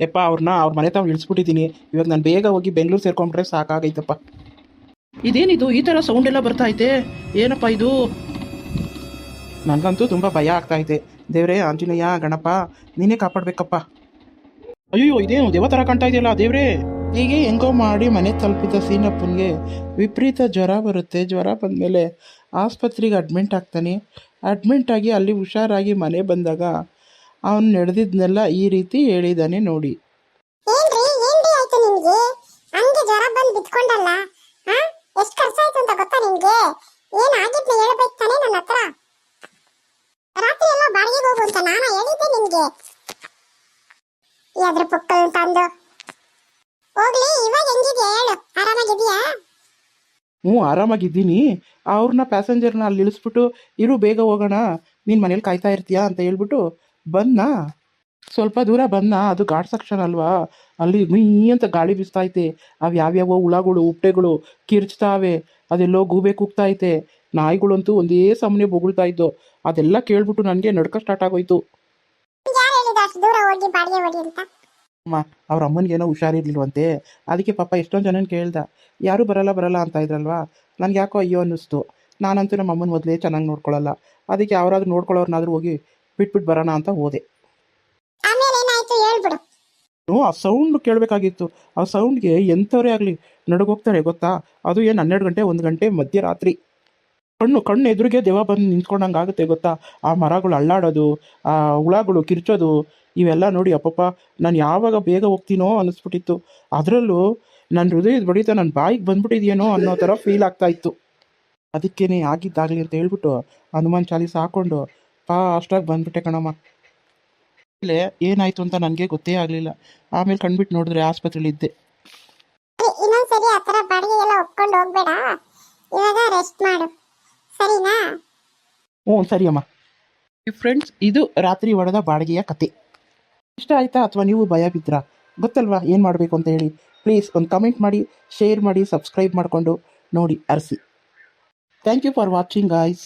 ಯಪ್ಪ ಅವ್ರನ್ನ ಅವ್ರ ಮನೆ ತಾವ್ ಇಳಿಸ್ಬಿಟ್ಟಿದ್ದೀನಿ ಇವಾಗ ನಾನು ಬೇಗ ಹೋಗಿ ಬೆಂಗಳೂರು ಸೇರ್ಕೊಂಡ್ರೆ ಸಾಕಾಗೈತಪ್ಪ. ಇದೇನಿದು? ಈ ಥರ ಸೌಂಡ್ ಎಲ್ಲ ಬರ್ತಾ ಐತೆ. ಏನಪ್ಪ ಇದು? ನನಗಂತೂ ತುಂಬ ಭಯ ಆಗ್ತಾ ಐತೆ. ದೇವ್ರೇ ಆಂಜನೇಯ ಗಣಪ ನೀನೇ ಕಾಪಾಡ್ಬೇಕಪ್ಪ. ಅಯ್ಯೋ ಇದೇನು ದೇವ ಥರ ಕಾಣ್ತಾ ಇದೆಯಲ್ಲ ದೇವ್ರೇ? ಹೀಗೆ ಹೆಂಗೋ ಮಾಡಿ ಮನೆ ತಲುಪಿದ ಸೀನಪ್ಪನಿಗೆ ವಿಪರೀತ ಜ್ವರ ಬರುತ್ತೆ. ಜ್ವರ ಬಂದಮೇಲೆ ಆಸ್ಪತ್ರೆಗೆ ಅಡ್ಮಿಂಟ್ ಆಗ್ತಾನೆ. ಅಡ್ಮಿಂಟ್ ಆಗಿ ಅಲ್ಲಿ ಹುಷಾರಾಗಿ ಮನೆ ಬಂದಾಗ ಅವನು ನಡೆದಿದ್ನೆಲ್ಲ ಈ ರೀತಿ ಹೇಳಿದಾನೆ ನೋಡಿ. ಪುಕ್ಕಲ್ ತಂದು. ಹೋಗ್ಲಿ ಇವಾಗ ಹೆಂಗಿದ್ಯಾ ಹೇಳು? ಆರಾಮಾಗಿದ್ಯಾ ಹ್ಞೂ ಆರಾಮಾಗಿದ್ದೀನಿ. ಅವ್ರನ್ನ ಪ್ಯಾಸೆಂಜರ್ನ ಅಲ್ಲಿ ಇಳಿಸ್ಬಿಟ್ಟು ಇರು ಬೇಗ ಹೋಗೋಣ. ನೀನು ಮನೇಲಿ ಕಾಯ್ತಾ ಇರ್ತೀಯಾ ಅಂತ ಹೇಳ್ಬಿಟ್ಟು ಬಂದ್ನಾ ಸ್ವಲ್ಪ ದೂರ ಬಂದ ಅದು ಘಾಟ್ ಸೆಕ್ಷನ್ ಅಲ್ವಾ? ಅಲ್ಲಿ ಮೀ ಅಂತ ಗಾಳಿ ಬೀಸ್ತಾ ಐತೆ ಅವು ಯಾವ್ಯಾವ ಹುಳಗಳು ಉಪ್ಟೆಗಳು ಕಿರ್ಚ್ತಾವೆ. ಅದೆಲ್ಲೋ ಗೂಬೆ ಕೂಗ್ತಾ ಐತೆ ನಾಯಿಗಳಂತೂ ಒಂದೇ ಸಮನೆ ಬೊಗಳ್ತಾ ಇದ್ದೋ. ಅದೆಲ್ಲ ಕೇಳ್ಬಿಟ್ಟು ನನಗೆ ನಡ್ಕ ಸ್ಟಾರ್ಟ್ ಆಗೋಯ್ತು. ಅಮ್ಮ ಅವ್ರ ಅಮ್ಮನಿಗೇನೋ ಹುಷಾರಿರ್ಲಿಲ್ವಂತೆ. ಅದಕ್ಕೆ ಪಾಪ ಎಷ್ಟೊಂದು ಜನನ ಕೇಳ್ದ. ಯಾರು ಬರಲ್ಲ ಬರಲ್ಲ ಅಂತ ಇದ್ರಲ್ವಾ? ನನಗೆ ಯಾಕೋ ಅಯ್ಯೋ ಅನ್ನಿಸ್ತು. ನಾನಂತೂ ನಮ್ಮ ಅಮ್ಮನ ಮೊದಲೇ ಚೆನ್ನಾಗಿ ನೋಡ್ಕೊಳ್ಳಲ್ಲ ಅದಕ್ಕೆ ಯಾರಾದ್ರೂ ನೋಡ್ಕೊಳ್ಳೋರ್ನಾದ್ರೂ ಹೋಗಿ ಬಿಟ್ಬಿಟ್ಟು ಬರೋಣ ಅಂತ ಹೋದೆ. ಆಮೇಲೆ ಏನಾಯ್ತು ಹೇಳ್ಬಿಡು. ಹ್ಞೂ ಆ ಸೌಂಡ್ ಕೇಳಬೇಕಾಗಿತ್ತು. ಆ ಸೌಂಡ್ಗೆ ಎಂಥವರೇ ಆಗಲಿ ನಡುಗೋಗ್ತಾರೆ ಗೊತ್ತಾ? ಅದು ಏನು ಹನ್ನೆರಡು ಗಂಟೆ ಒಂದು ಗಂಟೆ ಮಧ್ಯರಾತ್ರಿ. ಕಣ್ಣು ಕಣ್ಣು ಎದುರಿಗೆ ದೇವ ಬಂದು ನಿಂತ್ಕೊಂಡಂಗೆ ಆಗುತ್ತೆ ಗೊತ್ತಾ? ಆ ಮರಗಳು ಅಳ್ಳಾಡೋದು ಆ ಹುಳಗಳು ಕಿರ್ಚೋದು ಇವೆಲ್ಲ ನೋಡಿ ಅಪ್ಪಪ್ಪ ನಾನು ಯಾವಾಗ ಬೇಗ ಹೋಗ್ತೀನೋ ಅನ್ನಿಸ್ಬಿಟ್ಟಿತ್ತು ಅದರಲ್ಲೂ ನನ್ನ ಹೃದಯದ ಬಡಿತ ನನ್ನ ಬಾಯಿಗೆ ಬಂದ್ಬಿಟ್ಟಿದೆಯೇನೋ ಅನ್ನೋ ಥರ ಫೀಲ್ ಆಗ್ತಾ ಇತ್ತು. ಅದಕ್ಕೇನೆ ಆಗಿದ್ದಾಗಲಿ ಅಂತ ಹೇಳ್ಬಿಟ್ಟು ಹನುಮಾನ್ ಚಾಲೀಸ ಹಾಕೊಂಡು ಅಷ್ಟಾಗಿ ಬಂದ್ಬಿಟ್ಟೆ ಕಣಮ್ಮ. ಆಮೇಲೆ ಏನಾಯ್ತು ಅಂತ ನನಗೆ ಗೊತ್ತೇ ಆಗಲಿಲ್ಲ. ಆಮೇಲೆ ಕಣ್ಬಿಟ್ಟು ನೋಡಿದ್ರೆ ಆಸ್ಪತ್ರೆಲಿ ಇದ್ದೆ. ಸರಿ, ಇನ್ನೊಂದ್ಸರಿ ಆ ಥರ ಬಾಡಿಗೆ ಎಲ್ಲ ಒಪ್ಕೊಂಡು ಹೋಗ್ಬೇಡ. ಇವಾಗ ರೆಸ್ಟ್ ಮಾಡು. ಸರಿನಾ? ಹ್ಞೂ ಸರಿ ಅಮ್ಮ. ಫ್ರೆಂಡ್ಸ್ ಇದು ರಾತ್ರಿ ಒಡೆದ ಬಾಡಿಗೆಯ ಕತೆ. ಇಷ್ಟ ಆಯ್ತಾ ಅಥವಾ ನೀವು ಭಯ ಬಿದ್ರಾ ಗೊತ್ತಲ್ವಾ ಏನು ಮಾಡಬೇಕು ಅಂತ ಹೇಳಿ? ಪ್ಲೀಸ್ ಒಂದು ಕಮೆಂಟ್ ಮಾಡಿ ಶೇರ್ ಮಾಡಿ ಸಬ್ಸ್ಕ್ರೈಬ್ ಮಾಡಿಕೊಂಡು ನೋಡಿ ಅರಸಿ. Thank you for watching guys